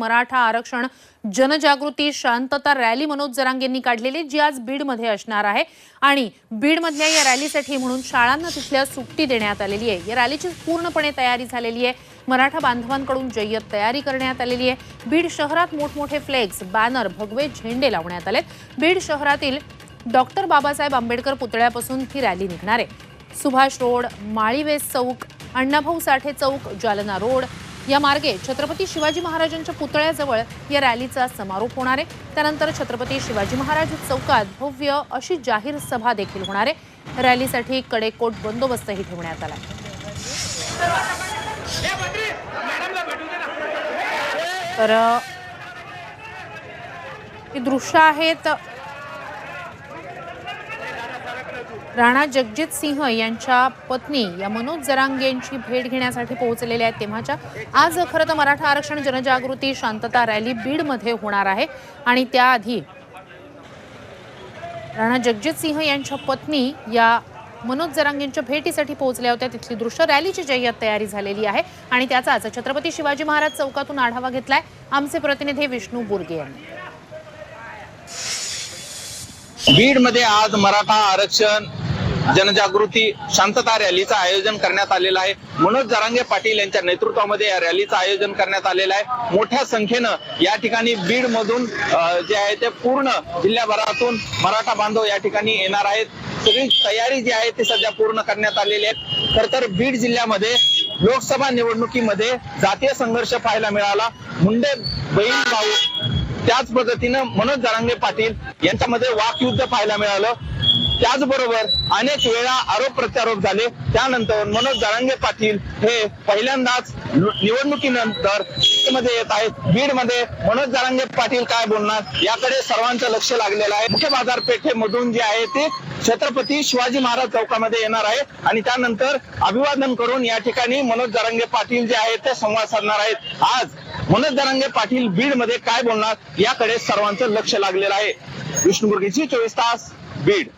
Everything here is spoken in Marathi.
मराठा आरक्षण जनजागृती शांतता रॅली मनोज जरांगेंनी काढलेली जी आज बीडमध्ये असणार आहे. आणि बीडमधल्या या रॅलीसाठी म्हणून शाळांना तिथल्या सुट्टी देण्यात आलेली आहे. या रॅलीची पूर्णपणे तयारी झालेली आहे. मराठा बांधवांकडून जय्यत तयारी करण्यात आलेली आहे. बीड शहरात मोठमोठे फ्लेक्स बॅनर भगवे झेंडे लावण्यात आलेत. बीड शहरातील डॉक्टर बाबासाहेब आंबेडकर पुतळ्यापासून ही रॅली निघणार आहे. सुभाष रोड माळीवेस चौक अण्णाभाऊ साठे चौक जालना रोड या मार्गे छत्रपती शिवाजी महाराजांच्या पुतळ्याजवळ या रॅलीचा समारोप होणार आहे. त्यानंतर छत्रपती शिवाजी महाराज चौकात भव्य अशी जाहीर सभा देखील होणार आहे. रॅलीसाठी कडेकोट बंदोबस्तही ठेवण्यात आला आहे. तर दृश्य आहेत राणा जगजित सिंह यांच्या पत्नी या मनोज जरांगे यांची भेट घेण्यासाठी पोहोचलेल्या आहेत. तेव्हाच्या आज खरं तर मराठा आरक्षण जनजागृती शांतता रॅली बीडमध्ये होणार आहे. आणि त्याआधी राणा जगजित सिंह यांच्या पत्नी या मनोज जरांगेंच्या भेटीसाठी पोहोचल्या होत्या. तिथली दृश्य रॅलीची जय्यत तयारी झालेली आहे. आणि त्याचाच छत्रपती शिवाजी महाराज चौकातून आढावा घेतलाय. आमचे प्रतिनिधी विष्णू बुर्गे यांनी. बीडमध्ये आज मराठा आरक्षण जनजागृती शांतता रॅलीचं आयोजन करण्यात आलेलं आहे. मनोज जरांगे पाटील यांच्या नेतृत्वामध्ये या रॅलीचं आयोजन करण्यात आलेलं आहे. मोठ्या संख्येनं या ठिकाणी बीड मधून जे आहे ते पूर्ण जिल्ह्याभरातून मराठा बांधव या ठिकाणी येणार आहेत. सगळी तयारी जी आहे ती सध्या पूर्ण करण्यात आलेली आहे. खर तर बीड जिल्ह्यामध्ये लोकसभा निवडणुकीमध्ये जातीय संघर्ष पाहायला मिळाला. मुंडे बहीण भाऊ त्याच पद्धतीनं मनोज जरांगे पाटील यांच्यामध्ये वाकयुद्ध पाहायला मिळालं. त्याचबरोबर अनेक वेळा आरोप प्रत्यारोप झाले. त्यानंतर मनोज जारांगे पाटील हे पहिल्यांदाच निवडणुकीनंतरमध्ये येत आहेत. बीडमध्ये मनोज जारांगे पाटील काय बोलणार? याकडे सर्वांचं लक्ष लागलेलं आहे. मुख्य बाजारपेठेमधून जे आहे ते छत्रपती शिवाजी महाराज चौकामध्ये येणार आहे. आणि त्यानंतर अभिवादन करून या ठिकाणी मनोज जारांगे पाटील जे आहेत ते संवाद साधणार आहेत. आज मनोज जारांगे पाटील बीडमध्ये काय बोलणार? याकडे सर्वांचं लक्ष लागलेलं आहे. विष्णुमुर्गीची चोवीस तास बीड.